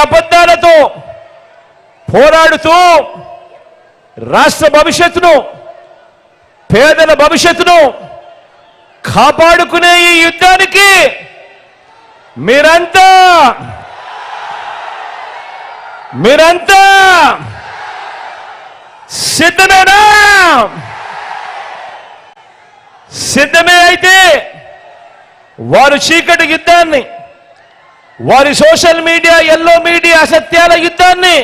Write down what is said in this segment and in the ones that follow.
అబద్ధాలతో పోరాడుతూ రాష్ట్ర భవిష్యత్తును పేదల భవిష్యత్తును కాపాడుకునే ఈ యుద్ధానికి మీరంతా మీరంతా సిద్ధమేనా? సిద్ధమే అయితే వారు చీకటి యుద్ధాన్ని వారి సోషల్ మీడియా ఎల్లో మీడియా అసత్యాల యుద్ధాన్ని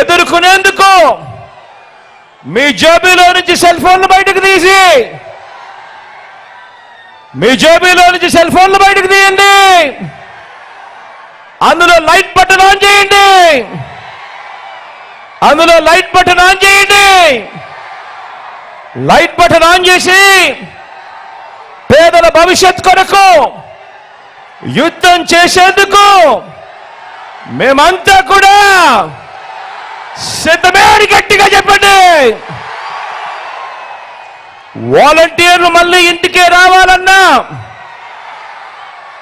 ఎదుర్కొనేందుకు మీ జేబీలో నుంచి సెల్ ఫోన్లు బయటకు తీసి మీ జేబీలో నుంచి సెల్ ఫోన్లు బయటకు తీయండి. అందులో లైట్ బటన్ ఆన్ చేయండి. అందులో లైట్ బటన్ ఆన్ చేయండి. లైట్ బటన్ ఆన్ చేసి పేదల భవిష్యత్ కొరకు యుద్ధం చేసేందుకు మేమంతా కూడా సిద్ధమే అని గట్టిగా చెప్పండి. వాలంటీర్లు మళ్ళీ ఇంటికే రావాలన్నా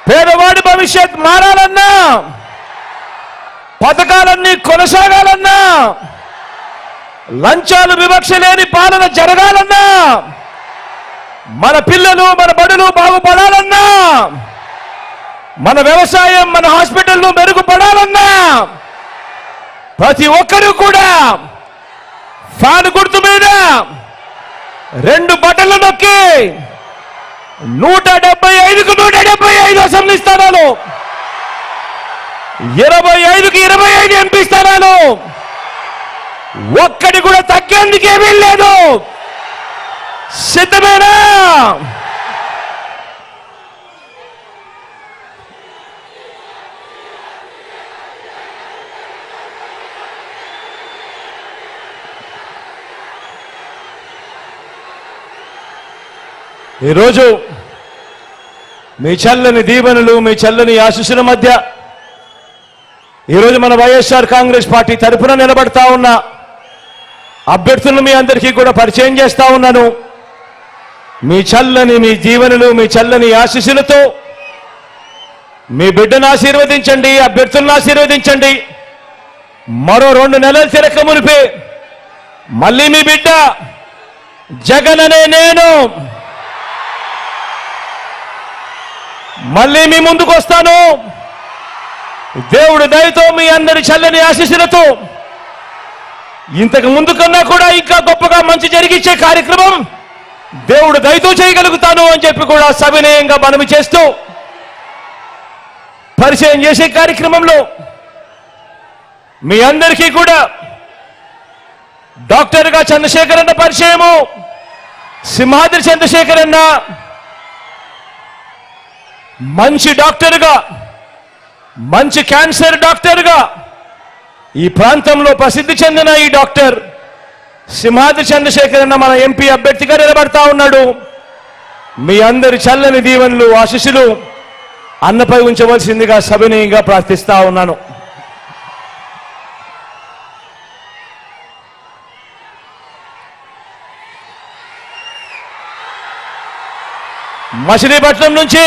పేదవాడి భవిష్యత్ మారాలన్నా పథకాలన్నీ కొనసాగాలన్నా లంచాలు వివక్ష లేని పాలన జరగాలన్నా మన పిల్లలు మన బడులు బాగుపడాలన్నా మన వ్యవసాయం మన హాస్పిటల్లో మెరుగుపడాలన్నా ప్రతి ఒక్కరూ కూడా ఫ్యాన్ గుర్తు మీద రెండు బటన్లు నొక్కి నూట డెబ్బై ఐదుకు నూట డెబ్బై ఐదు అసెంబ్లీ స్థానాలు ఇరవై ఐదుకి ఇరవై ఐదు ఎంపీ స్థానాలు. ఒక్కడి కూడా తగ్గేందుకేమీ లేదు. సిద్ధమేనా? ఈరోజు మీ చల్లని దీవెనలు మీ చల్లని ఆశీస్సుల మధ్య ఈరోజు మన వైఎస్ఆర్ కాంగ్రెస్ పార్టీ తరఫున నిలబడతా ఉన్న అభ్యర్థులను మీ అందరికీ కూడా పరిచయం చేస్తా ఉన్నాను. మీ చల్లని మీ జీవనలు మీ చల్లని ఆశీస్సులతో మీ బిడ్డను ఆశీర్వదించండి అభ్యర్థులను ఆశీర్వదించండి. మరో రెండు నెలలు తిరక మునిపే మళ్ళీ మీ బిడ్డ జగన్ అనే నేను. మళ్ళీ మీ ముందుకు వస్తాను. దేవుడు దయతో మీ అందరి చల్లని ఆశీస్సులతో ఇంతకు ముందు కన్నా కూడా ఇంకా గొప్పగా మంచి జరిగించే కార్యక్రమం దేవుడు దయతో చేయగలుగుతాను అని చెప్పి కూడా సవినయంగా మనవి చేస్తూ పరిచయం చేసే కార్యక్రమంలో మీ అందరికీ కూడా డాక్టర్గా చంద్రశేఖర్ అన్న పరిచయము సింహాద్రి చంద్రశేఖర్ అన్న మంచి డాక్టర్గా మంచి క్యాన్సర్ డాక్టర్గా ఈ ప్రాంతంలో ప్రసిద్ధి చెందిన ఈ డాక్టర్ సింహాద్రి చంద్రశేఖర్ అన్న మన ఎంపీ అభ్యర్థిగా నిలబడతా ఉన్నాడు. మీ అందరి చల్లని దీవెనలు ఆశీస్సులు అన్నపై ఉంచవలసిందిగా సవినయంగా ప్రార్థిస్తా ఉన్నాను. మచిలీపట్నం నుంచి